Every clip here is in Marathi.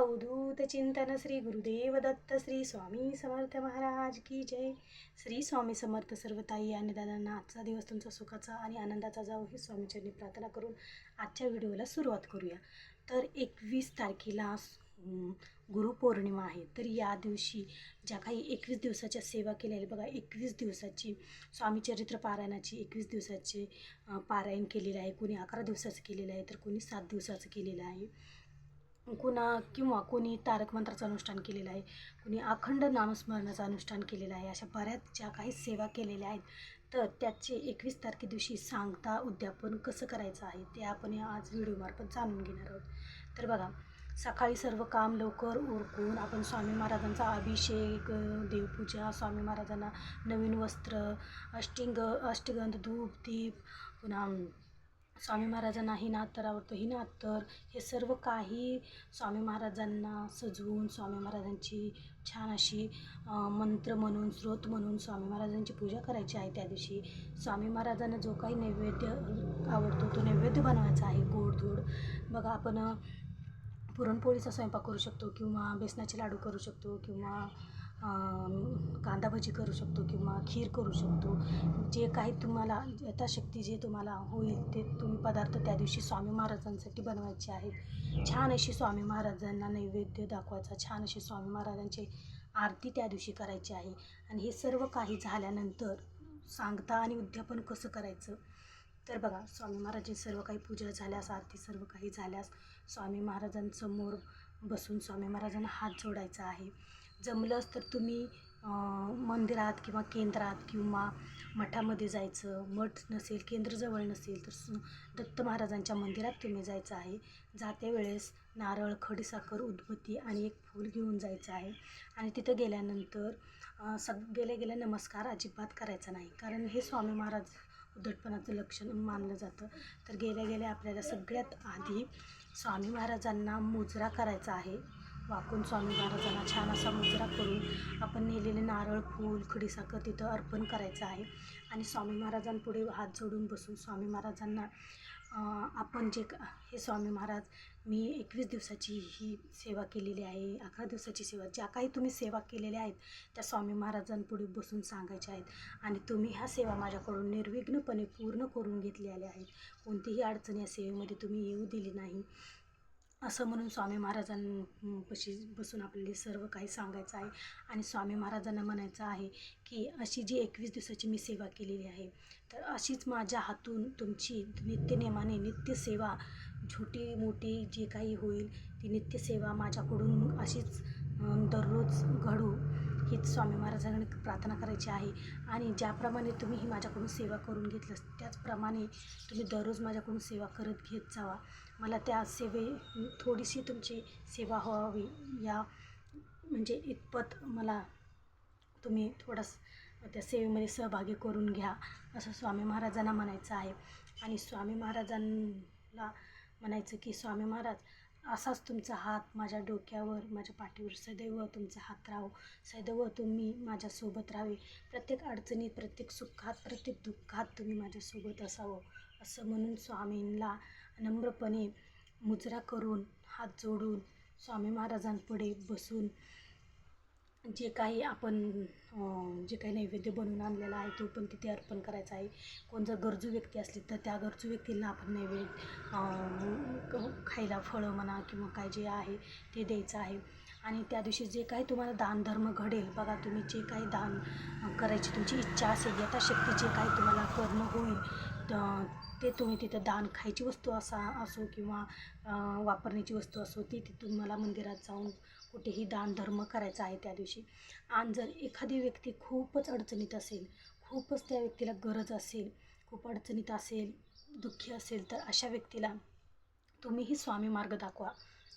अवधूत चिंतन श्री गुरुदेव दत्त श्री स्वामी समर्थ महाराज की जय. श्री स्वामी समर्थ सर्वताई आणि दादांना आजचा दिवस तुमचा सुखाचा आणि आनंदाचा जावो ही स्वामीचरणी प्रार्थना करून आजच्या व्हिडिओला सुरुवात करूया. तर एकवीस तारखेला गुरुपौर्णिमा आहे. तर या दिवशी ज्या काही एकवीस दिवसाच्या सेवा केल्या आहेत बघा एकवीस दिवसाची स्वामी चरित्र पारायणाची एकवीस दिवसाचे पारायण केलेलं आहे. कोणी अकरा दिवसाचं केलेलं आहे तर कोणी सात दिवसाचं केलेलं आहे. कुणा किंवा कोणी तारक मंत्राचं अनुष्ठान केलेलं आहे कुणी अखंड नामस्मरणाचं अनुष्ठान केलेलं आहे अशा बऱ्याच ज्या काही सेवा केलेल्या आहेत तर त्याचे एकवीस तारखे दिवशी सांगता उद्यापन कसं करायचं आहे ते आपण या आज व्हिडिओमार्फत जाणून घेणार आहोत. तर बघा सकाळी सर्व काम लवकर उरकून आपण स्वामी महाराजांचा अभिषेक देवपूजा स्वामी महाराजांना नवीन वस्त्र अष्टिंग अष्टगंध धूप दीप पुन्हा स्वामी महाराजांना ही नात्तर आवडतं ही नात्तर हे सर्व काही स्वामी महाराजांना सजवून स्वामी महाराजांची छान अशी मंत्र म्हणून स्रोत म्हणून स्वामी महाराजांची पूजा करायची आहे त्या दिवशी. स्वामी महाराजांना जो काही नैवेद्य आवडतो तो नैवेद्य बनवायचा आहे गोडधोड. बघा आपण पुरणपोळीचा स्वयंपाक करू शकतो किंवा बेसनाचे लाडू करू शकतो किंवा कांदा भजी करू शकतो किंवा खीर करू शकतो. जे काही तुम्हाला यथाशक्ती जे तुम्हाला होईल ते तुम्ही पदार्थ त्या दिवशी स्वामी महाराजांसाठी बनवायचे आहेत. छान अशी स्वामी महाराजांना नैवेद्य दाखवायचा छान अशी स्वामी महाराजांची आरती त्या दिवशी करायची आहे. आणि हे सर्व काही झाल्यानंतर सांगता आणि उद्यापन कसं करायचं? तर बघा स्वामी महाराजांची सर्व काही पूजा झाल्यास आरती सर्व काही झाल्यास स्वामी महाराजांसमोर बसून स्वामी महाराजांना हात जोडायचा आहे. जमलंच तर तुम्ही मंदिरात किंवा केंद्रात किंवा मठामध्ये जायचं मठ नसेल केंद्र जवळ नसेल तर दत्त महाराजांच्या मंदिरात तुम्ही जायचं आहे. जाते वेळेस नारळ खडीसाखर उदबत्ती आणि एक फूल घेऊन जायचं आहे. आणि तिथं गेल्यानंतर सग गेल्या गेल्या नमस्कार अजिबात करायचा नाही. कारण हे स्वामी महाराज उद्धटपणाचं लक्षण मानलं जातं. तर गेल्या गेल्या आपल्याला सगळ्यात आधी स्वामी महाराजांना मुजरा करायचा आहे. वाकून स्वामी महाराजांना छान असा मुजरा करून आपण नेलेले नारळ फूल खडीसाखर तिथं अर्पण करायचं आहे. आणि स्वामी महाराजांपुढे हात जोडून बसून स्वामी महाराजांना आपण जे हे स्वामी महाराज मी एकवीस दिवसाची ही सेवा केलेली आहे अकरा दिवसाची सेवा ज्या काही तुम्ही सेवा केलेल्या आहेत त्या स्वामी महाराजांपुढे बसून सांगायच्या आहेत. आणि तुम्ही ह्या सेवा माझ्याकडून निर्विघ्नपणे पूर्ण करून घेतलेल्या आहेत. कोणतीही अडचण या सेवेमध्ये तुम्ही येऊ दिली नाही. असं म्हणून स्वामी महाराजांपाशी बसून आपल्याला सर्व काही सांगायचं आहे. आणि स्वामी महाराजांना म्हणायचं आहे की अशी जी एकवीस दिवसाची मी सेवा केलेली आहे तर अशीच माझ्या हातून तुमची नित्यनेमाने नित्यसेवा छोटी मोठी जी काही होईल ती नित्यसेवा माझ्याकडून अशीच दररोज घडू. हीच स्वामी महाराजांकडे प्रार्थना करायची आहे. आणि ज्याप्रमाणे तुम्ही ही माझ्याकडून सेवा करून घेतलं त्याचप्रमाणे तुम्ही दररोज माझ्याकडून सेवा करत घेत जावा. मला त्या सेवे थोडीशी तुमची सेवा व्हावी. या म्हणजे इतपत मला तुम्ही थोडंस त्या सेवेमध्ये सहभागी करून घ्या असं स्वामी महाराजांना म्हणायचं आहे. आणि स्वामी महाराजांना म्हणायचं की स्वामी महाराज असाच तुमचा हात माझ्या डोक्यावर माझ्या पाठीवर सदैव तुमचा हात राहो. सदैव तुम्ही माझ्यासोबत राहावे. प्रत्येक अडचणीत प्रत्येक सुखात प्रत्येक दुःखात तुम्ही माझ्यासोबत असावं. असं म्हणून स्वामींना नम्रपणे मुजरा करून हात जोडून स्वामी महाराजांपुढे बसून जे काही आपण जे काही नैवेद्य बनवून आणलेला आहे तो पण तिथे अर्पण करायचा आहे. कोण जर गरजू व्यक्ती असली तर त्या गरजू व्यक्तींना आपण नैवेद्य खायला फळं म्हणा किंवा काय जे आहे ते द्यायचं आहे. आणि त्या दिवशी जे काही तुम्हाला दानधर्म घडेल बघा तुम्ही जे काही दान करायची तुमची इच्छा असेल यथाशक्ती जे काही तुम्हाला करणं होईल ते तुम्ही तिथं दान खायची वस्तू असा असो किंवा वापरण्याची वस्तू असो ती ती तुम्हाला मंदिरात जाऊन कुठेही दान धर्म करायचा आहे त्या दिवशी. आणि जर एखादी व्यक्ती खूपच अडचणीत असेल खूपच त्या व्यक्तीला गरज असेल खूप अडचणीत असेल दुःखी असेल तर अशा व्यक्तीला तुम्हीही स्वामी मार्ग दाखवा.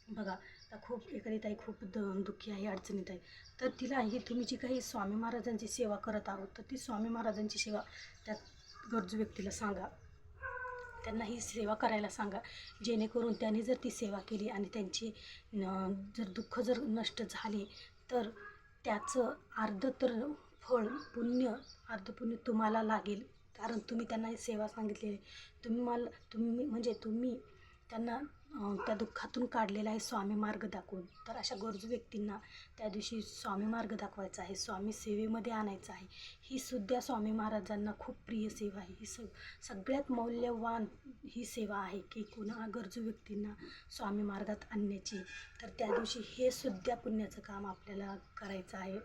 बघा तर खूप एखादी ताई खूप द दुःखी आहे अडचणीत आहे. तर तिला ही तुम्ही जी काही स्वामी महाराजांची सेवा करत आहोत तर ती स्वामी महाराजांची सेवा त्या गरजू व्यक्तीला सांगा. त्यांना ही सेवा करायला सांगा. जेणेकरून त्यांनी जर ती सेवा केली आणि त्यांची जर दुःख जर नष्ट झाले तर त्याचं अर्ध तर फळ पुण्य अर्ध पुण्य तुम्हाला लागेल. कारण तुम्ही त्यांना ही सेवा सांगितलेली तुम्ही मला तुम्ही म्हणजे तुम्ही त्यांना त्या दुःखातून काढलेला आहे स्वामी मार्ग दाखवून. तर अशा गरजू व्यक्तींना त्या दिवशी स्वामी मार्ग दाखवायचा आहे स्वामी सेवेमध्ये आणायचं आहे. ही सुद्धा स्वामी महाराजांना खूप प्रिय सेवा आहे. ही सग सगळ्यात मौल्यवान ही सेवा आहे की कुणा गरजू व्यक्तींना स्वामी मार्गात आणण्याची. तर त्या दिवशी हे सुद्धा पुण्याचं काम आपल्याला करायचं आहे.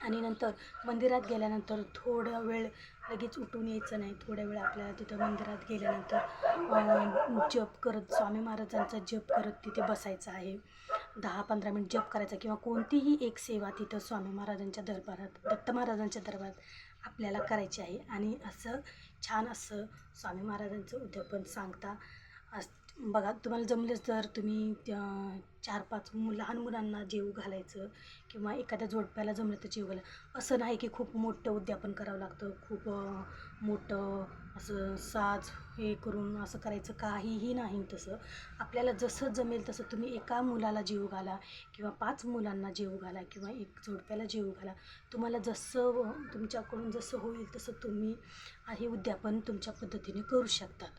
आणि नंतर मंदिरात गेल्यानंतर थोडा वेळ लगेच उठून यायचं नाही. थोड्या वेळ आपल्याला तिथं मंदिरात गेल्यानंतर जप करत स्वामी महाराजांचा जप करत तिथे बसायचं आहे. दहा पंधरा मिनिट जप करायचा किंवा कोणतीही एक सेवा तिथं स्वामी महाराजांच्या दरबारात दत्त महाराजांच्या दरबारात आपल्याला करायची आहे. आणि असं छान असं स्वामी महाराजांचं उद्यापन सांगता अस बघा तुम्हाला जमलेच तर तुम्ही त्या चार पाच मु लहान मुलांना जेव घालायचं किंवा एखाद्या जोडप्याला जमलं तर जेव घाला. असं नाही की खूप मोठं उद्यापन करावं लागतं. खूप मोठं असं साज हे करून असं करायचं काहीही नाही तसं. आपल्याला जसं जमेल तसं तुम्ही एका मुलाला जीव घाला किंवा पाच मुलांना जीव घाला किंवा एक जोडप्याला जीव घाला. तुम्हाला जसं तुमच्याकडून जसं होईल तसं तुम्ही हे उद्यापन तुमच्या पद्धतीने करू शकतात.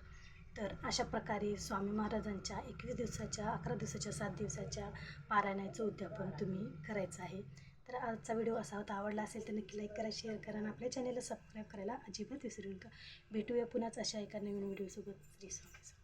तर अशा प्रकारे स्वामी महाराजांच्या एकवीस दिवसाच्या अकरा दिवसाच्या सात दिवसाच्या पारायणाचं उद्यापन तुम्ही करायचं आहे. तर आजचा व्हिडिओ असा होता. आवडला असेल तर नक्की लाईक करा शेअर करा आणि आपल्या चॅनलला सबस्क्राईब करायला अजिबात विसरू नका. भेटूया पुन्हाच अशा एका नवीन व्हिडिओसोबत. स्वामी.